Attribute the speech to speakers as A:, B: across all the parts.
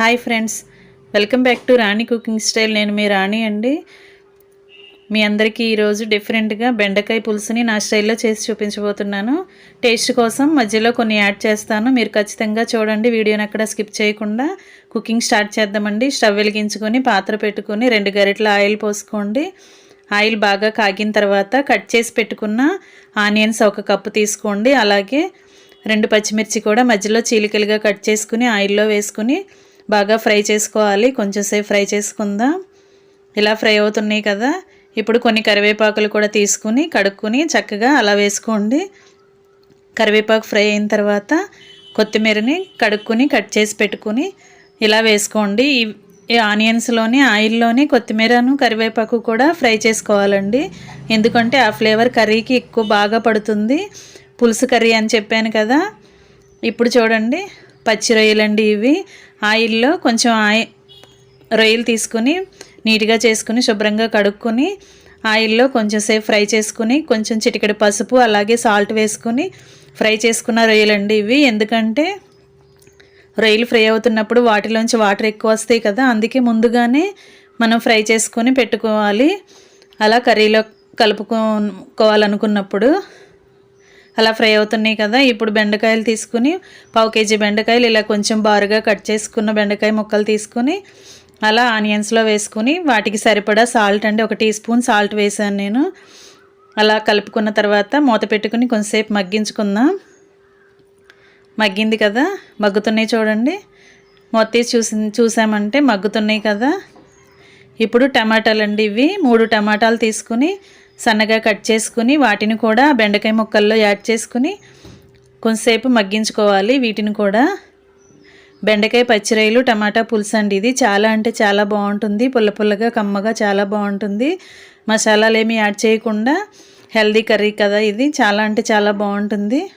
A: Hi friends welcome back to Rani cooking style. నేను మీ రాణి అండి. మీ అందరికీ ఈరోజు డిఫరెంట్గా బెండకాయ పులుసుని నా స్టైల్లో చేసి చూపించబోతున్నాను. టేస్ట్ కోసం మధ్యలో కొన్ని యాడ్ చేస్తాను. మీరు ఖచ్చితంగా చూడండి వీడియోని అక్కడ స్కిప్ చేయకుండా కుకింగ్ స్టార్ట్ చేద్దామండి. స్టవ్ వెలిగించుకొని పాత్ర పెట్టుకొని రెండు గరిటల ఆయిల్ పోసుకోండి. ఆయిల్ బాగా కాగిన తర్వాత కట్ చేసి పెట్టుకున్న ఆనియన్స్ ఒక కప్పు తీసుకోండి. అలాగే రెండు పచ్చిమిర్చి కూడా మధ్యలో చీలికలుగా కట్ చేసుకుని ఆయిల్లో వేసుకుని బాగా ఫ్రై చేసుకోవాలి. కొంచెంసేపు ఫ్రై చేసుకుందాం. ఇలా ఫ్రై అవుతున్నాయి కదా. ఇప్పుడు కొన్ని కరివేపాకులు కూడా తీసుకుని కడుక్కుని చక్కగా అలా వేసుకోండి. కరివేపాకు ఫ్రై అయిన తర్వాత కొత్తిమీరని కడుక్కుని కట్ చేసి పెట్టుకుని ఇలా వేసుకోండి. ఈ ఆనియన్స్లోని ఆయిల్లోని కొత్తిమీరను కరివేపాకు కూడా ఫ్రై చేసుకోవాలండి. ఎందుకంటే ఆ ఫ్లేవర్ కర్రీకి ఎక్కువ బాగా పడుతుంది. పులుసు కర్రీ అని చెప్పాను కదా. ఇప్పుడు చూడండి పచ్చి రొయ్యలండి ఇవి. ఆయిల్లో కొంచెం ఆయి రొయ్యలు తీసుకుని నీట్గా చేసుకుని శుభ్రంగా కడుక్కొని ఆయిల్లో కొంచెం సేపు ఫ్రై చేసుకుని కొంచెం చిటికెడు పసుపు అలాగే సాల్ట్ వేసుకుని ఫ్రై చేసుకున్న రొయ్యలండి ఇవి. ఎందుకంటే రొయ్యలు ఫ్రై అవుతున్నప్పుడు వాటిలోంచి వాటర్ ఎక్కువ వస్తాయి కదా అందుకే ముందుగానే మనం ఫ్రై చేసుకొని పెట్టుకోవాలి. అలా కర్రీలో కలుపుకోవాలనుకున్నప్పుడు అలా ఫ్రై అవుతున్నాయి కదా. ఇప్పుడు బెండకాయలు తీసుకుని పావు కేజీ బెండకాయలు ఇలా కొంచెం బారుగా కట్ చేసుకున్న బెండకాయ ముక్కలు తీసుకుని అలా ఆనియన్స్లో వేసుకుని వాటికి సరిపడా సాల్ట్ అండి. ఒక టీ స్పూన్ సాల్ట్ వేసాను నేను. అలా కలుపుకున్న తర్వాత మూత పెట్టుకుని కొంచెంసేపు మగ్గించుకుందాం. మగ్గింది కదా. మగ్గుతున్నాయి చూడండి. మొత్తం చూసి చూసామంటే మగ్గుతున్నాయి కదా. ఇప్పుడు టమాటాలు అండి ఇవి. మూడు టమాటాలు తీసుకుని సన్నగా కట్ చేసుకుని వాటిని కూడా బెండకాయ ముక్కల్లో యాడ్ చేసుకుని కొంతసేపు మగ్గించుకోవాలి. వీటిని కూడా బెండకాయ పచ్చిరొయ్యలు టమాటా పులుసు అండి ఇది. చాలా అంటే చాలా బాగుంటుంది. పుల్ల పుల్లగా కమ్మగా చాలా బాగుంటుంది. మసాలాలు ఏమి యాడ్ చేయకుండా హెల్దీ కర్రీ కదా ఇది. చాలా అంటే చాలా బాగుంటుంది.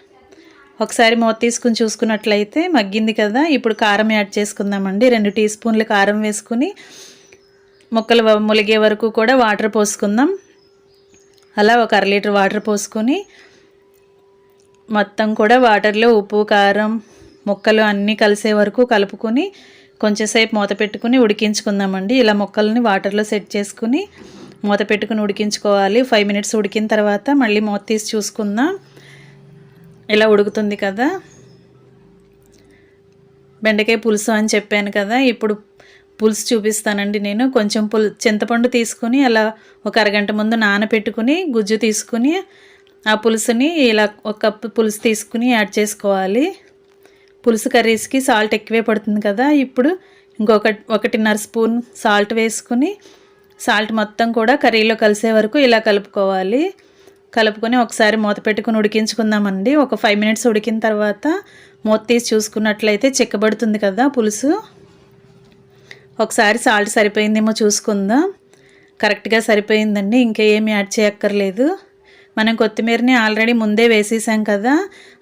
A: ఒకసారి మూత తీసుకుని చూసుకున్నట్లయితే మగ్గింది కదా. ఇప్పుడు కారం యాడ్ చేసుకుందామండి. రెండు టీ స్పూన్లు కారం వేసుకుని ముక్కలు ములిగే వరకు కూడా వాటర్ పోసుకుందాం. అలా ఒక అర లీటర్ వాటర్ పోసుకొని మొత్తం కూడా వాటర్లో ఉప్పు కారం ముక్కలు అన్నీ కలిసే వరకు కలుపుకొని కొంచెంసేపు మూత పెట్టుకుని ఉడికించుకుందామండి. ఇలా ముక్కల్ని వాటర్లో సెట్ చేసుకుని మూత పెట్టుకుని ఉడికించుకోవాలి. ఫైవ్ మినిట్స్ ఉడికిన తర్వాత మళ్ళీ మూత తీసి చూసుకుందాం. ఇలా ఉడుకుతుంది కదా. బెండకాయ పులుసు అని చెప్పాను కదా. ఇప్పుడు పులుసు చూపిస్తానండి నేను. కొంచెం పుల్ చింతపండు తీసుకుని అలా ఒక అరగంట ముందు నానబెట్టుకుని గుజ్జు తీసుకుని ఆ పులుసుని ఇలా ఒక కప్పు పులుసు తీసుకుని యాడ్ చేసుకోవాలి. పులుసు కర్రీస్కి సాల్ట్ ఎక్కువే పడుతుంది కదా. ఇప్పుడు ఇంకొక ఒకటిన్నర స్పూన్ సాల్ట్ వేసుకుని సాల్ట్ మొత్తం కూడా కర్రీలో కలిసే వరకు ఇలా కలుపుకోవాలి. కలుపుకొని ఒకసారి మూత పెట్టుకుని ఉడికించుకుందామండి. ఒక ఫైవ్ మినిట్స్ ఉడికిన తర్వాత మూత తీసి చూసుకున్నట్లయితే చిక్కబడుతుంది కదా పులుసు. ఒకసారి సాల్ట్ సరిపోయిందేమో చూసుకుందాం. కరెక్ట్గా సరిపోయిందండి ఇంకా ఏమి యాడ్ చేయక్కర్లేదు. మనం కొత్తిమీరని ఆల్రెడీ ముందే వేసేసాం కదా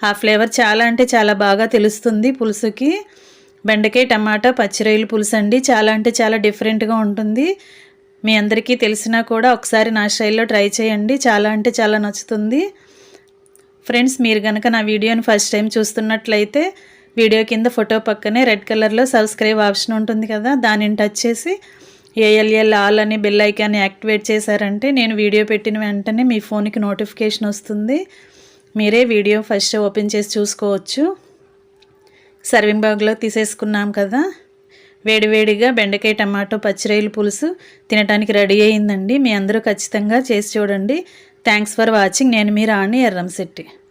A: ఆ ఫ్లేవర్ చాలా అంటే చాలా బాగా తెలుస్తుంది పులుసుకి. బెండకాయ టమాటా పచ్చిరొయ్యలు పులుసు అండి చాలా అంటే చాలా డిఫరెంట్గా ఉంటుంది. మీ అందరికీ తెలిసినా కూడా ఒకసారి నా స్టైల్లో ట్రై చేయండి చాలా అంటే చాలా నచ్చుతుంది. ఫ్రెండ్స్ మీరు కనుక నా వీడియోని ఫస్ట్ టైం చూస్తున్నట్లయితే వీడియో కింద ఫోటో పక్కనే రెడ్ కలర్లో సబ్స్క్రైబ్ ఆప్షన్ ఉంటుంది కదా దానిని టచ్ చేసి ఏఎల్ఎల్ ఆల్ అని బెల్ ఐకాన్ని యాక్టివేట్ చేశారంటే నేను వీడియో పెట్టిన వెంటనే మీ ఫోన్కి నోటిఫికేషన్ వస్తుంది. మీరే వీడియో ఫస్ట్ ఓపెన్ చేసి చూసుకోవచ్చు. సర్వింగ్ బాగ్లో తీసేసుకున్నాం కదా. వేడివేడిగా బెండకాయ టమాటో పచ్చిరొయ్యల పులుసు తినడానికి రెడీ అయిందండి. మీ అందరూ ఖచ్చితంగా చేసి చూడండి. థ్యాంక్స్ ఫర్ వాచింగ్ నేను మీ రాణి ఎర్రంశెట్టి